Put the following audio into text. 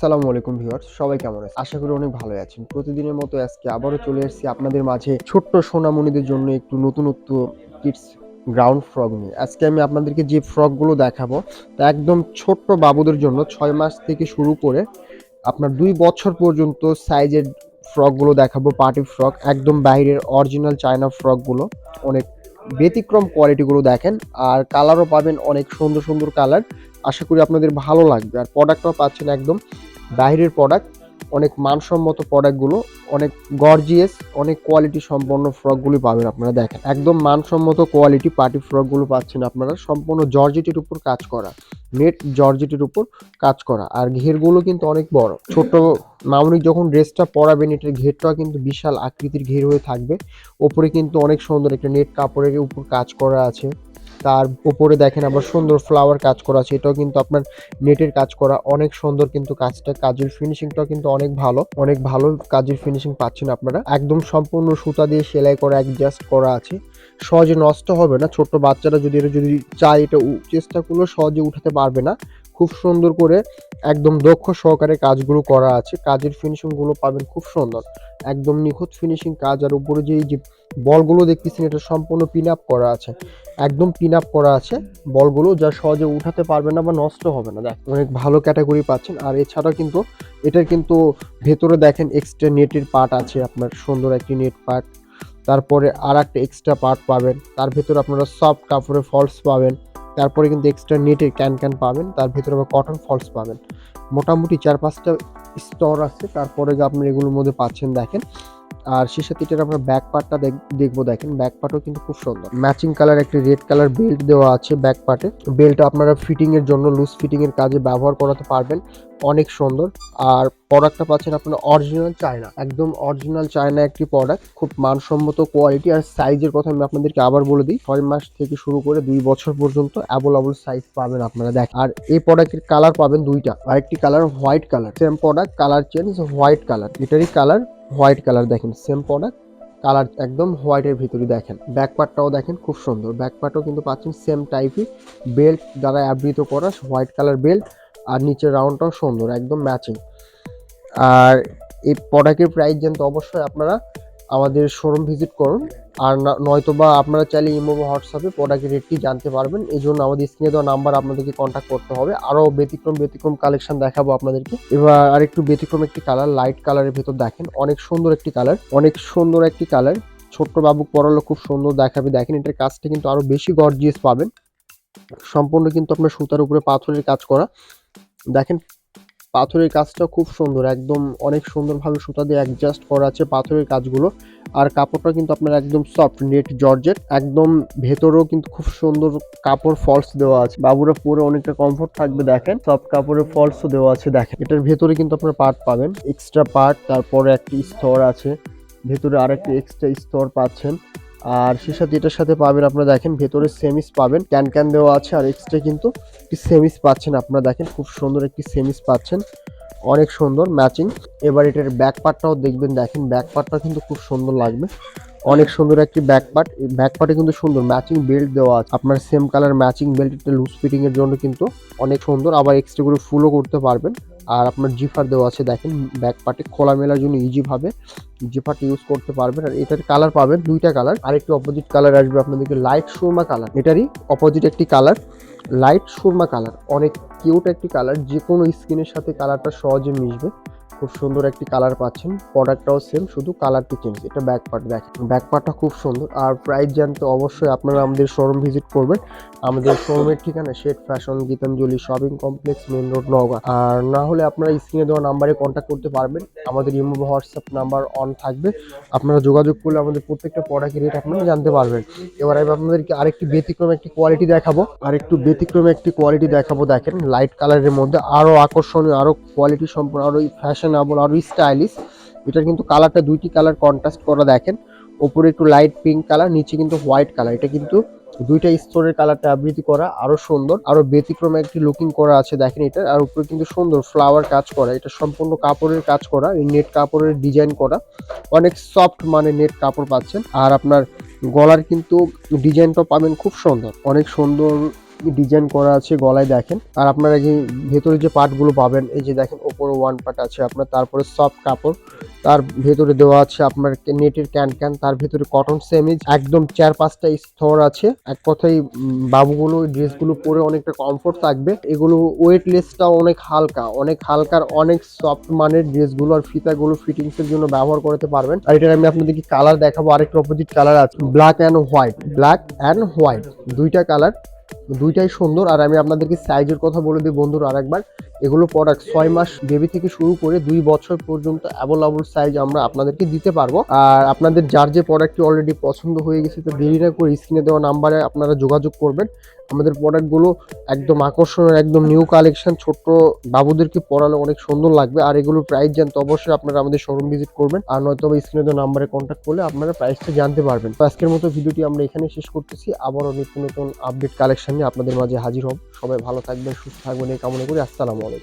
আসসালামু আলাইকুম ভিউয়ার্স, সবাই কেমন আছেন? আশা করি অনেক ভালো আছেন। প্রতিদিনের মতো আজকে আবারও চলে এসেছি আপনাদের মাঝে ছোট্ট সোনামণিদের জন্য একটু নতুনত্ব কিডস গ্রাউন্ড ফ্রক নিয়ে। আজকে আমি আপনাদেরকে যে ফ্রকগুলো দেখাবো, তা একদম ছোট্ট বাবুদের জন্য ছয় মাস থেকে শুরু করে আপনার দুই বছর পর্যন্ত সাইজের ফ্রকগুলো দেখাবো, পার্টি ফ্রক একদম বাইরের অরিজিনাল চায়না ফ্রকগুলো অনেক ব্যতিক্রম কোয়ালিটিগুলো দেখেন, আর কালারও পাবেন অনেক সুন্দর সুন্দর কালার। আশা করি আপনাদের ভালো লাগবে। আর প্রোডাক্টটাও পাচ্ছেন একদম বাইরের প্রোডাক্ট অনেক মানসম্মত প্রোডাক্টগুলো অনেক গর্জিয়াস অনেক কোয়ালিটি সম্পন্ন ফ্রকগুলি পাবেন আপনারা দেখেন। একদম মানসম্মত কোয়ালিটি পার্টি ফ্রকগুলো পাচ্ছেন আপনারা, সম্পূর্ণ জর্জেটের উপর কাজ করা নেট জর্জেটের উপর কাজ করা। আর ঘেরগুলো কিন্তু অনেক বড়। ছোট মামুনিক যখন ড্রেসটা পরাবেন, এটার ঘেরটাও কিন্তু বিশাল আকৃতির ঘের হয়ে থাকবে। ওপরে কিন্তু অনেক সুন্দর একটা নেট কাপড়ের উপর কাজ করা আছে। তার উপরে দেখেন আবার সুন্দর ফ্লাওয়ার কাজ করা আছে। এটাও কিন্তু আপনার নেটের কাজ করা। অনেক সুন্দর কিন্তু কাজটা। কাজের ফিনিশিংটাও কিন্তু অনেক ভালো। অনেক ভালো কাজের ফিনিশিং পাচ্ছেন আপনারা। একদম সম্পূর্ণ সুতা দিয়ে সেলাই করা অ্যাডজাস্ট করা আছে। সহজে নষ্ট হবে না। ছোট্ট বাচ্চারা যদি এটা যদি চায়, এটা চেষ্টা করলেও সহজে উঠাতে পারবে না। খুব সুন্দর করে একদম দক্ষ সহকারে কাজগুলো করা আছে। কাজের ফিনিশিংগুলো পাবেন খুব সুন্দর। একদম নিখুঁত ফিনিশিং কাজ আর উপরে যে যে বলগুলো দেখতেছেন, এটা সম্পূর্ণ পিন আপ করা আছে। একদম পিন আপ করা আছে বলগুলো, যা সহজে উঠাতে পারবে না বা নষ্ট হবে না। দেখ, অনেক ভালো ক্যাটাগরি পাচ্ছেন। আর এছাড়া কিন্তু, এটার কিন্তু ভেতরে দেখেন এক্সট্রা নেটের পার্ট আছে আপনার সুন্দর একটি নেট পার্ট তারপরে আর একটা এক্সট্রা পার্ট পাবেন। তার ভেতরে আপনারা সফট কাপড়ের ফলস পাবেন। তারপরে কিন্তু এক্সট্রা নেটের ক্যান ক্যান পাবেন, তার ভিতরে আবার কটন ফলস পাবেন। মোটামুটি চার পাঁচটা স্তর আছে, তারপরে যে আপনি এগুলোর মধ্যে পাচ্ছেন দেখেন। আর সে সাথে এটার আমরা ব্যাক পার্টটা দেখব। দেখেন ব্যাক পার্টও কিন্তু খুব সুন্দর। ম্যাচিং কালার একটি রেড কালার বেল্ট দেওয়া আছে ব্যাক পার্টে বেল্ট আপনারা ফিটিং এর জন্য লুজ ফিটিং এর কাজে ব্যবহার করাতে পারবেন। অনেক সুন্দর। আর প্রোডাক্টটা পাচ্ছেন আপনারা অরিজিনাল চায়না একদম অরিজিনাল চায়না একটি প্রোডাক্ট খুব মানসম্মত কোয়ালিটি আর সাইজের কথা আমি আপনাদেরকে আবার বলে দিই। ছয় মাস থেকে শুরু করে দুই বছর পর্যন্ত অ্যাভেলেবল সাইজ পাবেন আপনারা। দেখ আর এই প্রোডাক্টের কালার পাবেন দুইটা। আরেকটি colour white colour same product colour change white colour এটারই কালার হোয়াইট কালার দেখেন সেম প্রোডাক্ট কালার একদম হোয়াইটের ভিতরে দেখেন। ব্যাক পার্টটাও দেখেন, খুব সুন্দর। ব্যাক পার্টও কিন্তু পাচ্ছেন সেম টাইপই বেল্ট দ্বারা আবৃত করা হোয়াইট কালার বেল্ট আর নিচের রাউন্ডটাও সুন্দর, একদম ম্যাচিং আর এই প্রোডাক্টের প্রাইস জানতে অবশ্যই আপনারা আমাদের শোরুম ভিজিট করুন। আর নয়তো বা আপনারা চাইলে ইমো বা হোয়াটসঅ্যাপে প্রোডাক্টের রেটটি জানতে পারবেন। এই জন্য আমাদের স্ক্রিনে দেওয়া নাম্বার আপনাদেরকে কন্ট্যাক্ট করতে হবে। আরও ব্যতিক্রম ব্যতিক্রম কালেকশন দেখাবো আপনাদেরকে। এবার আরেকটু ব্যতিক্রম একটি কালার লাইট কালারের ভেতর দেখেন। অনেক সুন্দর একটি কালার অনেক সুন্দর একটি কালার ছোট্ট বাবু পরালো খুব সুন্দর দেখাবে। দেখেন এটার কাজটা কিন্তু আরও বেশি গর্জিয়াস পাবেন। সম্পূর্ণ কিন্তু আপনার সুতার উপরে পাথরের কাজ করা। দেখেন পাথরের কাজটা খুব সুন্দর, একদম অনেক সুন্দরভাবে সুতা দিয়ে অ্যাডজাস্ট করা আছে পাথরের কাজগুলো। আর কাপড়টা কিন্তু আপনার একদম সফট নেট জর্জেট, একদম ভেতরেও কিন্তু খুব সুন্দর কাপড় ফলস দেওয়া আছে। বাবুরা পরে অনেকটা কমফোর্ট থাকবে দেখেন সফট কাপড়ের ফলসও দেওয়া আছে দেখেন। এটার ভেতরে কিন্তু আপনার পার্ট পাবেন এক্সট্রা পার্ট তারপরে একটি স্তর আছে, ভেতরে আরেকটি এক্সট্রা স্তর পাচ্ছেন। আর সে সাথে এটার সাথে পাবেন আপনারা দেখেন, ভেতরে সেমিস পাবেন। ক্যান ক্যান দেওয়া আছে আর এক্সট্রা কিন্তু সেমিস পাচ্ছেন। আপনারা দেখেন, খুব সুন্দর একটি সেমিস পাচ্ছেন। অনেক সুন্দর ম্যাচিং। এবার এটার ব্যাক পার্টটাও দেখবেন, দেখেন ব্যাক পার্টটা কিন্তু খুব সুন্দর লাগবে। অনেক সুন্দর একটি ব্যাক পার্ট এই ব্যাক পার্টে কিন্তু সুন্দর ম্যাচিং বেল্ট দেওয়া আছে। আপনার সেম কালার ম্যাচিং বেল্ট এটা লুজ ফিটিং এর জন্য কিন্তু অনেক সুন্দর। আবার এক্সট্রা করে ফুলও করতে পারবেন। আর আপনার জিফার দেওয়া আছে, দেখেন ব্যাক পার্টে খোলা মেলার জন্য ইজি ভাবে জিফারটা ইউজ করতে পারবেন। আর এটার কালার পাবেন দুইটা কালার আর একটি অপোজিট কালার আসবে আপনাদেরকে লাইট সুরমা কালার এটারই অপোজিট একটি কালার লাইট সুরমা কালার অনেক কিউট একটি কালার যে কোনো স্কিনের সাথে কালারটা সহজে মিশবে। খুব সুন্দর একটি কালার পাচ্ছেন। প্রোডাক্টটাও সেম শুধু কালারটি চেঞ্জ এটা ব্যাক পার্ট দেখেন। ব্যাক পার্টটা খুব সুন্দর। আর প্রাইস জানতে অবশ্যই আপনারা আমাদের শোরুম ভিজিট করবেন। আমাদের শোরুমের ঠিকানা shade fashion Gitanjali shopping complex main road Naogaon. আর না হলে আপনারা স্ক্রিনে দেওয়া নাম্বারে কন্ট্যাক্ট করতে পারবেন। আমাদের ইমো হোয়াটসঅ্যাপ নাম্বার অন থাকবে। আপনারা যোগাযোগ করলে আমাদের প্রত্যেকটা প্রোডাক্টের রেট আপনারা জানতে পারবেন। এবার আমি আপনাদেরকে আরেকটি ব্যতিক্রম একটি কোয়ালিটি দেখাবো। আর একটু ব্যতিক্রম একটি কোয়ালিটি দেখাবো, দেখেন। লাইট কালারের মধ্যে আরও আকর্ষণীয়, আরও কোয়ালিটি সম্পন্ন, আরও ফ্যাশনেবল আরও স্টাইলিশ এটার কিন্তু কালারটা দুইটি কালার কন্ট্রাস্ট করা দেখেন। ওপরে একটু লাইট পিঙ্ক কালার নিচে কিন্তু হোয়াইট কালার এটা কিন্তু দুইটা স্তরের কালারটা আবৃত্তি করা আরও সুন্দর, আরও ব্যতিক্রম একটি লুকিং করা আছে দেখেন এটা। আর উপরে কিন্তু সুন্দর ফ্লাওয়ার কাজ করা, এটা সম্পূর্ণ কাপড়ের কাজ করা নেট কাপড়ের ডিজাইন করা। অনেক সফট মানে নেট কাপড় পাচ্ছেন। আর আপনার গলার কিন্তু ডিজাইনটা পাবেন খুব সুন্দর। অনেক সুন্দর ডিজাইন করা আছে গলায় দেখেন। আর আপনারা এই ভেতরে যে পার্টগুলো পাবেন এই যে দেখেন ওপরে ওয়ান পার্ট আছে আপনার তারপরে সফট কাপড় তার ভেতরে দেওয়া আছে আপনার নেটের ক্যান ক্যান তার ভেতরে কটন সেমিজ একদম চার পাঁচটা স্তর আছে। এক উম, বাবুগুলো ড্রেসগুলো পরে অনেকটা কমফোর্ট থাকবে। এগুলো ওয়েটলেসটাও অনেক হালকা অনেক হালকার অনেক সফট মানের ড্রেসগুলো আর ফিতাগুলো ফিটিংস এর জন্য ব্যবহার করতে পারবেন। আর এটার আমি আপনাদেরকে কালার দেখাবো আরেকটা অপোজিট কালার আছে black and white black and white দুইটা কালার দুইটাই সুন্দর। আর আমি আপনাদেরকে সাইজের কথা বলে দিই বন্ধুরা আরেকবার। এগুলো প্রোডাক্ট ছয় মাস বেবি থেকে শুরু করে দুই বছর পর্যন্ত অ্যাভেলেবল সাইজ আমরা আপনাদেরকে দিতে পারব। আর আপনাদের যার যে প্রোডাক্টটি অলরেডি পছন্দ হয়ে গেছে, তো দেরি না করে স্ক্রিনে দেওয়া নাম্বারে আপনারা যোগাযোগ করবেন। আমাদের প্রোডাক্টগুলো একদম আকর্ষণীয়, একদম নিউ কালেকশন ছোট্ট বাবুদেরকে পরালে অনেক সুন্দর লাগবে। আর এগুলোর প্রাইস জানতে অবশ্যই আপনারা আমাদের শোরুম ভিজিট করবেন। আর নয়তো স্ক্রিনে দেওয়া নাম্বারে কন্ট্যাক্ট করলে আপনারা প্রাইসটা জানতে পারবেন। তো আজকের মতো ভিডিওটি আমরা এখানে শেষ করতেছি। আবারও নিত্য নতুন আপডেট কালেকশন নিয়ে আপনাদের মাঝে হাজির হব। সবাই ভালো থাকবেন, সুস্থ থাকবেন, এই কামনা করি। আসসালামু আলাইকুম।